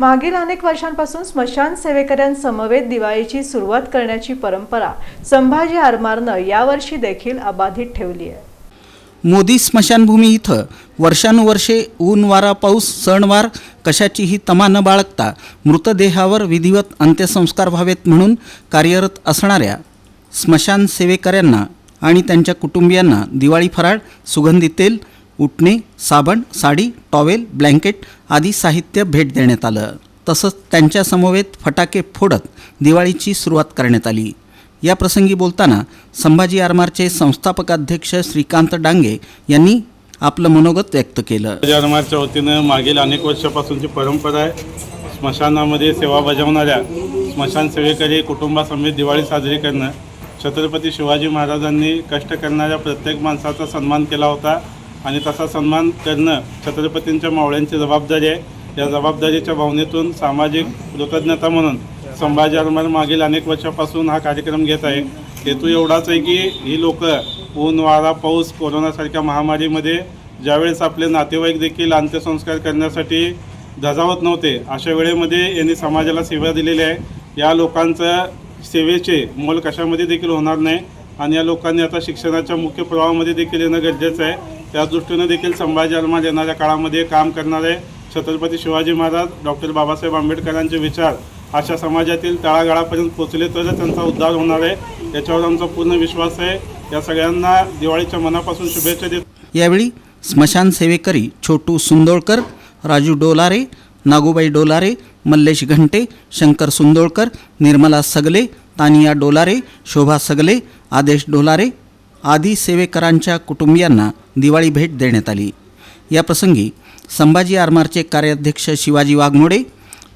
मागील अनेक वर्षांपासून स्मशान सेवेकऱ्यांसमवेत दिवाळीची सुरुवात करण्याची परंपरा संभाजी आरमारनं यावर्षी देखील अबाधित ठेवली आहे. मोदी स्मशानभूमी इथं वर्षानुवर्षे ऊन वारा पाऊस सणवार कशाचीही तमा न बाळगता मृतदेहावर विधिवत अंत्यसंस्कार व्हावेत म्हणून कार्यरत असणाऱ्या स्मशान सेवेकऱ्यांना आणि त्यांच्या कुटुंबियांना दिवाळी फराळ सुगंधी तेल उटणे साबण साडी टॉवेल ब्लँकेट आदी साहित्य भेट देण्यात आलं. तसंच त्यांच्यासमवेत फटाके फोडत दिवाळीची सुरुवात करण्यात आली. या प्रसंगी बोलताना संभाजी आरमारचे संस्थापकाध्यक्ष श्रीकांत डांगे यांनी आपलं मनोगत व्यक्त केलं. आरमारच्या वतीनं मागील अनेक वर्षापासूनची परंपरा आहे. स्मशानामध्ये सेवा बजावणाऱ्या स्मशान सेवेकरी कुटुंबासमेत दिवाळी साजरी करणं छत्रपती शिवाजी महाराजांनी कष्ट करणाऱ्या प्रत्येक माणसाचा सन्मान केला होता. आणि तसा सन्मान करणं छत्रपतींच्या मावळ्यांची जबाबदारी आहे. या जबाबदारीच्या भावनेतून सामाजिक कृतज्ञता म्हणून संभाजी आरमार मागील अनेक वर्षापासून हा कार्यक्रम घेत आहे. हेतू एवढाच आहे की ही लोक ऊन वारा पाऊस कोरोनासारख्या महामारीमध्ये ज्यावेळेस आपले नातेवाईक देखील अंत्यसंस्कार करण्यासाठी धजावत नव्हते अशा वेळेमध्ये यांनी समाजाला सेवा दिलेली आहे. या लोकांचं सेवेचे मोल कशामध्ये देखील होणार नाही आणि या लोकांनी आता शिक्षणाच्या मुख्य प्रवाहामध्ये देखील येणं गरजेचं आहे. त्या दृष्टीनं देखील संभाजी अलमाज येणाऱ्या काळामध्ये काम करणारे छत्रपती शिवाजी महाराज डॉक्टर बाबासाहेब आंबेडकरांचे विचार अशा समाजातील तळागाळापर्यंत पोचले तरच त्यांचा उद्धार होणार आहे. याच्यावर आमचा पूर्ण विश्वास आहे. या सगळ्यांना दिवाळीच्या मनापासून शुभेच्छा देत. यावेळी स्मशान सेवेकरी छोटू सुंदोळकर राजू डोलारे नागूबाई डोलारे मल्लेश घंटे शंकर सुंदोळकर निर्मला सगले तानिया डोलारे शोभा सगले आदेश डोलारे आदी सेवेकरांच्या कुटुंबियांना दिवाळी भेट देण्यात आली. या प्रसंगी संभाजी आरमारचे कार्याध्यक्ष शिवाजी वाघमोडे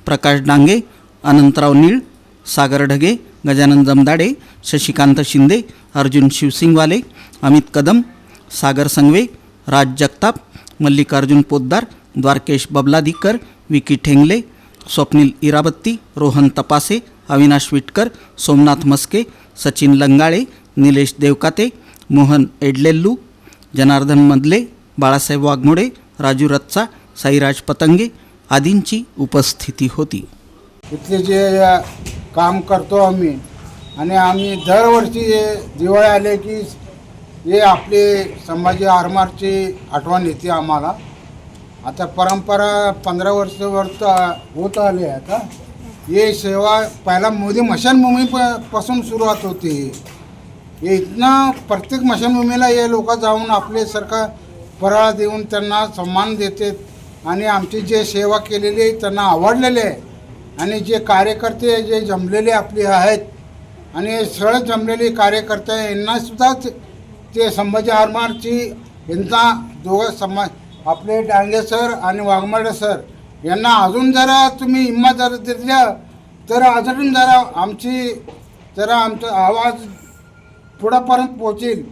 प्रकाश डांगे अनंतराव नीळ सागर ढगे गजानन जमदाडे शशिकांत शिंदे अर्जुन शिवसिंगवाले अमित कदम सागर संगवे राज जगताप मल्लिकार्जुन पोद्दार द्वारकेश बबलादीकर विकी ठेंगले स्वप्नील इराबत्ती रोहन तपासे अविनाश विटकर सोमनाथ मस्के सचिन लंगाळे निलेश देवकाते मोहन एडलेल्लू जनार्दन मदले बाळासाहेब वाघमोडे राजू रच्चा साईराज पतंगे आदींची उपस्थिती होती. इथले जे काम करतो आम्ही आणि आम्ही दरवर्षी दिवाळी आले की हे आपले संभाजी आरमारची आठवण येते आम्हाला. आता परंपरा पंधरा वर्ष वर्त होत आली आहे आता. हे सेवा पहिला मोदी मशानभूमी प- पासून सुरुवात होती. हे इथनं प्रत्येक मशानभूमीला हे लोक जाऊन आपले सरकार फराळ देऊन त्यांना सन्मान देतात आणि आमची जे सेवा केलेली आहे त्यांना आवडलेले आहे. आणि जे कार्यकर्ते जे जमलेले आपले आहेत आणि सरळ जमलेले कार्यकर्ते यांनासुद्धा ते- संभाजी आरमारची यांना दोघं समा आपले डांगे सर आणि वाघमाडे सर यांना अजून जरा तुम्ही हिंमत जरा दिल्या तर अजून जरा आमची जरा आमचा आवाज पुढंपर्यंत पोहोचेल